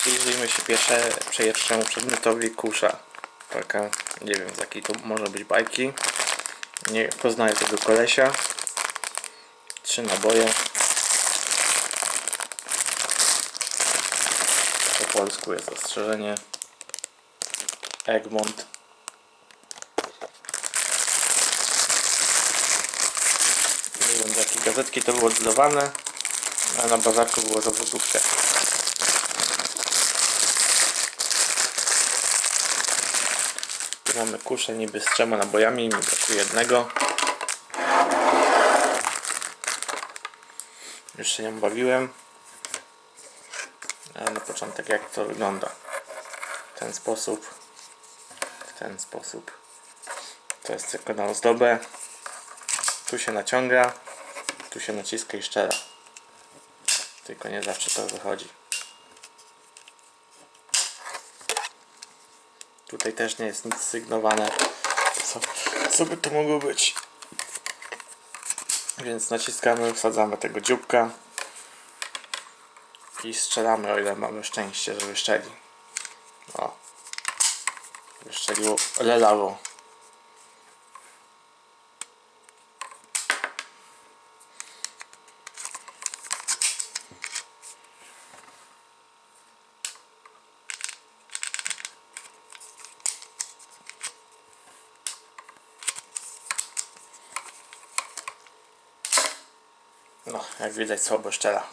Przyjrzyjmy się pierwsze, pierwszemu przedmiotowi kusza. Taka, nie wiem z jakiej to może być bajki. Nie poznaję tego kolesia. Trzy naboje. Po polsku jest ostrzeżenie. Egmont. Nie wiem z jakiej gazetki to było oddawane, a na bazarku było za złotówkę. Mamy kuszę niby z trzema nabojami, mi brakuje jednego. Już się nią bawiłem. Ale na początek jak to wygląda. W ten sposób. W ten sposób. To jest tylko na ozdobę. Tu się naciąga. Tu się naciska i szczera. Tylko nie zawsze to wychodzi. Tutaj też nie jest nic sygnowane. Co, co by to mogło być? Więc naciskamy, wsadzamy tego dzióbka i strzelamy, o ile mamy szczęście, że wyszczeli. O. Wyszczeliło lelało. No, jak widać słabo szczela.